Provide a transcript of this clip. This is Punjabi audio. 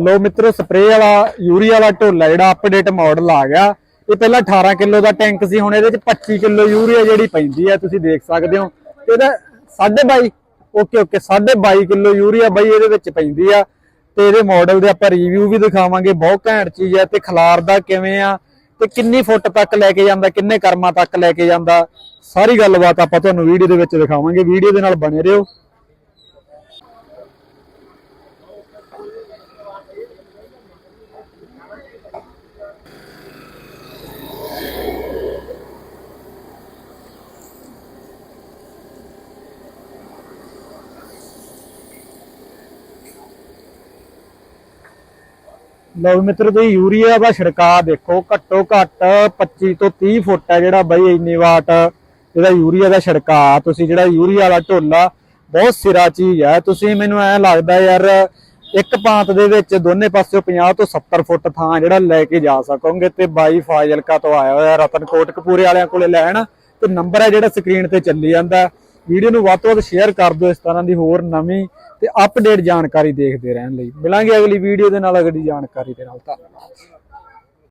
ਲੋ ਮਿੱਤਰੋ ਸਪਰੇਅ ਵਾਲਾ, ਯੂਰੀਆ ਵਾਲਾ ਢੋਲਾ ਜਿਹੜਾ ਅਪਡੇਟ ਮਾਡਲ ਆ ਗਿਆ। ਇਹ ਪਹਿਲਾਂ 18 ਕਿਲੋ ਦਾ ਟੈਂਕ ਸੀ, ਹੁਣ ਇਹਦੇ ਚ 25 ਕਿਲੋ ਯੂਰੀਆ ਜਿਹੜੀ ਪੈਂਦੀ ਆ, ਤੁਸੀਂ ਦੇਖ ਸਕਦੇ ਹੋ। ਇਹਦਾ 22.5 ਓਕੇ ਓਕੇ 22.5 ਕਿਲੋ ਯੂਰੀਆ ਬਾਈ ਇਹਦੇ ਵਿੱਚ ਪੈਂਦੀ ਆ। ਤੇ ਇਹਦੇ ਮਾਡਲ ਦੇ ਆਪਾਂ ਰਿਵਿਊ ਵੀ ਦਿਖਾਵਾਂਗੇ, ਬਹੁਤ ਘੈਂਟ ਚੀਜ਼ ਹੈ ਤੇ ਖਲਾਰਦਾ ਕਿਵੇਂ ਆ, ਤੇ ਕਿੰਨੀ ਫੁੱਟ ਤੱਕ ਲੈ ਕੇ ਜਾਂਦਾ, ਕਿੰਨੇ ਕਰਮਾਂ ਤੱਕ ਲੈ ਕੇ ਜਾਂਦਾ, ਸਾਰੀ ਗੱਲਬਾਤ ਆਪਾਂ ਤੁਹਾਨੂੰ ਵੀਡੀਓ ਦੇ ਵਿੱਚ ਦਿਖਾਵਾਂਗੇ। ਵੀਡੀਓ ਦੇ ਨਾਲ ਬਣੇ ਰਹੋ। ਲਓ ਮਿੱਤਰ, ਤੁਸੀਂ ਯੂਰੀਆ ਦਾ ਛਿੜਕਾਅ ਦੇਖੋ, ਘੱਟੋ ਘੱਟ 25 ਤੋਂ 30 ਫੁੱਟ ਹੈ ਜਿਹੜਾ ਬਾਈ ਇੰਨੀ ਵਾਟ ਇਹਦਾ ਯੂਰੀਆ ਦਾ ਛਿੜਕਾਅ। ਤੁਸੀਂ ਜਿਹੜਾ ਯੂਰੀਆ ਵਾਲਾ ਢੋਲਾ, ਬਹੁਤ ਸਿਰਾ ਚੀਜ਼ ਹੈ। ਤੁਸੀਂ ਮੈਨੂੰ ਐ ਲੱਗਦਾ ਯਾਰ, ਇੱਕ ਪਾਂਤ ਦੇ ਵਿੱਚ ਦੋਨੇ ਪਾਸਿਓਂ 50 ਤੋਂ 70 ਫੁੱਟ ਥਾਂ ਜਿਹੜਾ ਲੈ ਕੇ ਜਾ ਸਕੋਗੇ ਤੇ ਬਾਈ ਫਾਜ਼ਿਲਕਾ ਤੋਂ ਆਇਆ ਹੋਇਆ ਰਤਨ ਕੋਟ ਕਪੂਰੇ ਵਾਲਿਆਂ ਕੋਲੇ ਲੈਣ ਤੇ ਨੰਬਰ ਹੈ ਜਿਹੜਾ ਸਕਰੀਨ ਤੇ ਚੱਲੀ ਜਾਂਦਾ। ਵੀਡੀਓ ਨੂੰ ਵੱਧ ਤੋਂ ਵੱਧ ਸ਼ੇਅਰ ਕਰ ਦਿਓ ਇਸ ਤਰ੍ਹਾਂ ਦੀ ਹੋਰ ਨਵੀਂ ਤੇ ਅਪਡੇਟ ਜਾਣਕਾਰੀ ਦੇਖਦੇ ਰਹਿਣ ਲਈ। ਮਿਲਾਂਗੇ ਅਗਲੀ ਵੀਡੀਓ ਦੇ ਨਾਲ ਅਗਲੀ ਜਾਣਕਾਰੀ ਦੇ ਨਾਲ। ਧੰਨਵਾਦ।